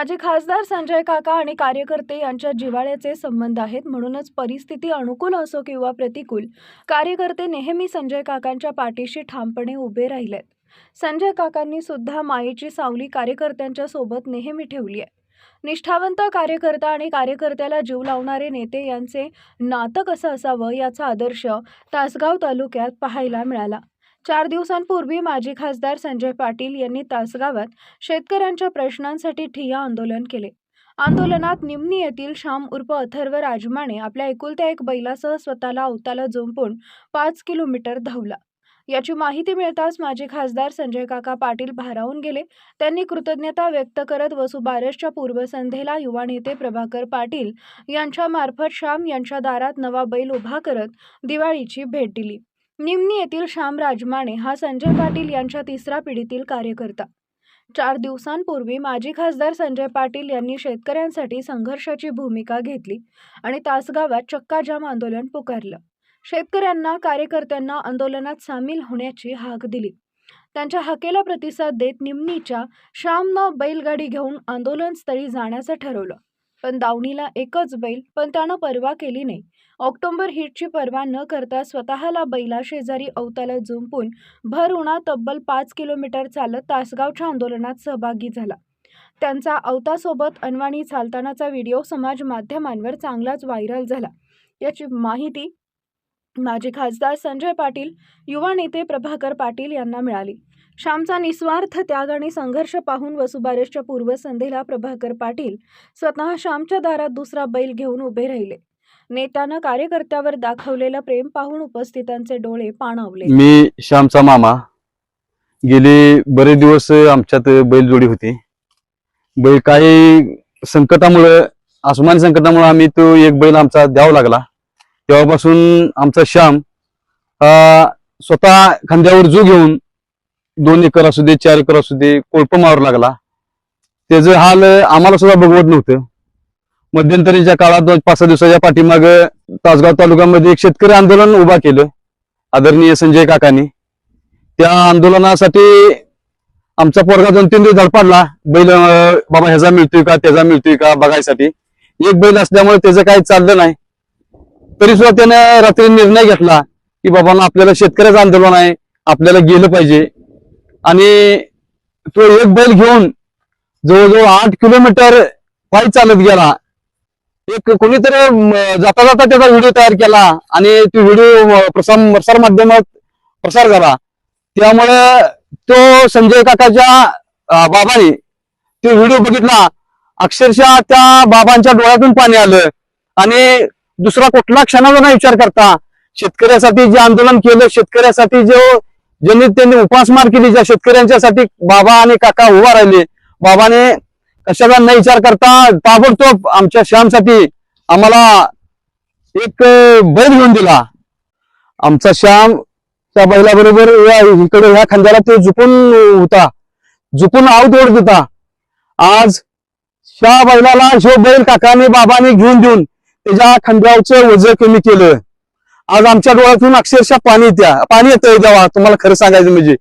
माजी खासदार संजय काका आणि कार्यकर्ते यांच्या जिव्हाळ्याचे संबंध आहेत म्हणूनच परिस्थिती अनुकूल असो किंवा प्रतिकूल कार्यकर्ते नेहमी संजय काकांच्या पाठीशी ठामपणे उभे राहिलेत. संजय काकांनी सुद्धा मायेची सावली कार्यकर्त्यांच्या सोबत नेहमी ठेवली आहे. निष्ठावंत कार्यकर्ता आणि कार्यकर्त्याला जीव लावणारे नेते यांचे नातं कसं असावं याचा आदर्श तासगाव तालुक्यात पाहायला मिळाला. चार दिवसांपूर्वी माजी खासदार संजय पाटील यांनी तासगावात शेतकऱ्यांच्या प्रश्नांसाठी ठिय्या आंदोलन केले. आंदोलनात निम्नी येथील श्याम उर्फ अथर्व राजमाने आपल्या एकुलत्या एक बैलासह स्वतःला अवताला जुंपून पाच किलोमीटर धावला. याची माहिती मिळताच माजी खासदार संजय काका पाटील भारावून गेले. त्यांनी कृतज्ञता व्यक्त करत वसुबारसच्या पूर्वसंध्येला युवा नेते प्रभाकर पाटील यांच्या मार्फत श्याम यांच्या दारात नवा बैल उभा करत दिवाळीची भेट दिली. निमणी येथील श्याम राजमाने हा संजय पाटील यांच्या तिसऱ्या पिढीतील कार्यकर्ता. चार दिवसांपूर्वी माजी खासदार संजय पाटील यांनी शेतकऱ्यांसाठी संघर्षाची भूमिका घेतली आणि तासगावात चक्काजाम आंदोलन पुकारलं. शेतकऱ्यांना कार्यकर्त्यांना आंदोलनात सामील होण्याची हाक दिली. त्यांच्या हाकेला प्रतिसाद देत निमनीच्या श्यामनं बैलगाडी घेऊन आंदोलनस्थळी जाण्याचं ठरवलं. पण दावणीला एकच बैल पण त्यानं पर्वा केली नाही. ऑक्टोबर हिटची पर्वा न करता स्वतःला बैला शेजारी अवताला जुंपून भर उन्हा तब्बल पाच किलोमीटर चालत तासगावच्या आंदोलनात सहभागी झाला. त्यांचा अवतासोबत अनवाणी चालतानाचा व्हिडिओ समाज माध्यमांवर चांगलाच व्हायरल झाला. याची माहिती माजी खासदार संजय पाटील युवा नेते प्रभाकर पाटील यांना मिळाली. श्यामचा निस्वार्थ त्याग आणि संघर्ष पाहून वसुबारसच्या पूर्वसंध्येला प्रभाकर पाटील स्वतः श्यामच्या दारात दुसरा बैल घेऊन उभे राहिले. नेत्यानं कार्यकर्त्यावर दाखवलेलं प्रेम पाहून उपस्थितांचे डोळे पाणावले. मी श्यामचा मामा. गेले बरेच दिवस आमच्यात बैलजोडी होती. बैल काही संकटामुळं आसमानी संकटामुळे आम्ही तो एक बैल आमचा द्यावा लागला. तेव्हापासून आमचा श्याम स्वतः खांद्यावर जो घेऊन दोन एकर असू दे चार एकर असू दे कोळप मारू लागला. त्याचं हाल आम्हाला सुद्धा बघवत नव्हतं. मध्यंतरीच्या काळात दोन पाच सहा दिवसाच्या पाठीमाग तासगाव तालुक्यामध्ये एक शेतकरी आंदोलन उभा केलं आदरणीय संजय काकांनी. त्या आंदोलनासाठी आमचा पोरगा दोन तीन दिवस धडपडला बैल बाबा ह्याचा मिळतोय का त्याचा मिळतोय का बघायसाठी. एक बैल असल्यामुळे त्याचं काही चाललं नाही. तरी सुद्धा त्याने रात्री निर्णय घेतला की बाबांना आपल्याला शेतकऱ्याचं आंदोलन आहे आपल्याला गेलं पाहिजे. आणि तो एक बैल घेऊन जवळजवळ आठ किलोमीटर पायी चालत गेला. एक कोणीतरी जाता जाता त्याचा व्हिडिओ तयार केला आणि तो व्हिडिओ प्रसार प्रसार माध्यमात प्रसार झाला. त्यामुळे तो संजय काकाच्या बाबाने तो व्हिडिओ बघितला. अक्षरशः त्या बाबांच्या डोळ्यातून पाणी आलं. आणि दुसरा कुठला क्षणाचा नाही विचार करता. शेतकऱ्यासाठी जे आंदोलन केलं शेतकऱ्यासाठी जो ज्यांनी त्यांनी उपासमार केली ज्या शेतकऱ्यांच्यासाठी बाबा आणि काका उभा राहिले. बाबाने कशाला न विचार करता ताबडतोब आमच्या श्यामसाठी आम्हाला एक बैल घेऊन दिला. आमचा श्याम त्या बैलाबरोबर या इकडे ह्या खांद्याला तो झुकून होता. झुकून आऊत ओढत होता. आज त्या बैलाला जो बैल काकाने बाबाने घेऊन देऊन त्याच्या खांद्यावरचं वजन कमी केलं. आज आमच्या डोळ्यातून अक्षरशः पाणी येत्या पाणी येतंय जेव्हा तुम्हाला खरं सांगायचं म्हणजे.